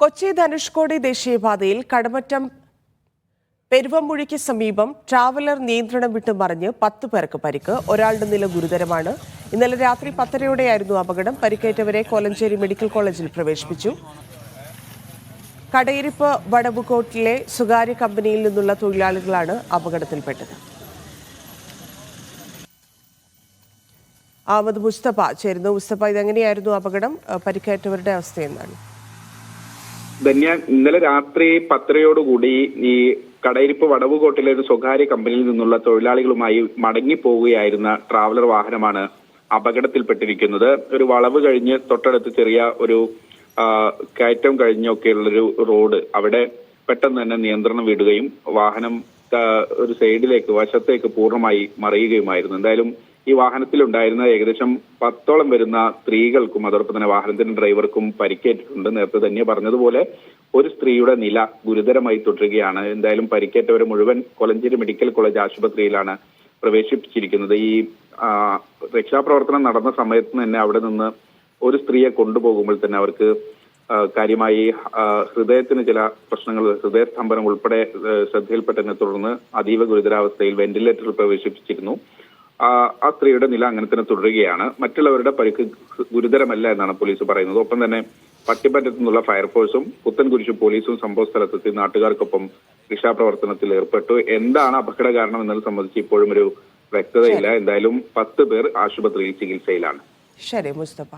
കൊച്ചി ധനുഷ്കോടി ദേശീയപാതയിൽ കടമറ്റം പെരുവമ്പുഴയ്ക്ക് സമീപം ട്രാവലർ നിയന്ത്രണം വിട്ട് മറിഞ്ഞ് പത്ത് പേർക്ക് പരിക്ക് ഒരാളുടെ നില ഗുരുതരമാണ്. ഇന്നലെ രാത്രി പത്തരയോടെയായിരുന്നു അപകടം. പരിക്കേറ്റവരെ കോലഞ്ചേരി മെഡിക്കൽ കോളേജിൽ പ്രവേശിപ്പിച്ചു. കടയിരിപ്പ് വടവുകോട്ടിലെ സ്വകാര്യ കമ്പനിയിൽ നിന്നുള്ള തൊഴിലാളികളാണ് അപകടത്തിൽപ്പെട്ടത്. അഹമ്മദ് മുസ്തഫ ചേരുന്നു. മുസ്തഫ ഇതെങ്ങനെയായിരുന്നു അപകടം? പരിക്കേറ്റവരുടെ അവസ്ഥ എന്താണ്? ധന്യ ഇന്നലെ രാത്രി പത്തരയോടുകൂടി ഈ കടയിരിപ്പ് വടവുകോട്ടിലെ ഒരു സ്വകാര്യ കമ്പനിയിൽ നിന്നുള്ള തൊഴിലാളികളുമായി മടങ്ങി പോവുകയായിരുന്ന ട്രാവലർ വാഹനമാണ് അപകടത്തിൽപ്പെട്ടിരിക്കുന്നത്. ഒരു വളവ് കഴിഞ്ഞ് തൊട്ടടുത്ത് ചെറിയ ഒരു കയറ്റം കഴിഞ്ഞൊക്കെയുള്ളൊരു റോഡ്. അവിടെ പെട്ടെന്ന് തന്നെ നിയന്ത്രണം വിടുകയും വാഹനം ഒരു സൈഡിലേക്ക് വശത്തേക്ക് പൂർണമായി മറിയുകയുമായിരുന്നു. എന്തായാലും ഈ വാഹനത്തിലുണ്ടായിരുന്ന ഏകദേശം പത്തോളം വരുന്ന സ്ത്രീകൾക്കും അതോടൊപ്പം തന്നെ വാഹനത്തിന്റെ ഡ്രൈവർക്കും പരിക്കേറ്റിട്ടുണ്ട്. നേരത്തെ തന്നെ പറഞ്ഞതുപോലെ ഒരു സ്ത്രീയുടെ നില ഗുരുതരമായി തുടരുകയാണ്. എന്തായാലും പരിക്കേറ്റവരെ മുഴുവൻ കൊലഞ്ചേരി മെഡിക്കൽ കോളേജ് ആശുപത്രിയിലാണ് പ്രവേശിപ്പിച്ചിരിക്കുന്നത്. ഈ രക്ഷാപ്രവർത്തനം നടന്ന സമയത്ത് തന്നെ അവിടെ നിന്ന് ഒരു സ്ത്രീയെ കൊണ്ടുപോകുമ്പോൾ തന്നെ അവർക്ക് കാര്യമായി ഹൃദയത്തിന് ചില പ്രശ്നങ്ങൾ ഹൃദയസ്തംഭനം ഉൾപ്പെടെ ശ്രദ്ധയിൽപ്പെട്ടതിനെ തുടർന്ന് അതീവ ഗുരുതരാവസ്ഥയിൽ വെന്റിലേറ്ററിൽ പ്രവേശിപ്പിച്ചിരുന്നു. ആ സ്ത്രീയുടെ നില അങ്ങനെ തന്നെ തുടരുകയാണ്. മറ്റുള്ളവരുടെ പരിക്ക് ഗുരുതരമല്ല എന്നാണ് പോലീസ് പറയുന്നത്. ഒപ്പം തന്നെ പട്ടിപ്പറ്റത്തു നിന്നുള്ള ഫയർഫോഴ്സും പുത്തൻകുരിശ് പോലീസും സംഭവ സ്ഥലത്തെത്തി നാട്ടുകാർക്കൊപ്പം രക്ഷാപ്രവർത്തനത്തിൽ ഏർപ്പെട്ടു. എന്താണ് അപകട കാരണം എന്നത് സംബന്ധിച്ച് ഇപ്പോഴും ഒരു വ്യക്തതയില്ല. എന്തായാലും പത്ത് പേർ ആശുപത്രിയിൽ ചികിത്സയിലാണ്. ശരി മുസ്തഫ.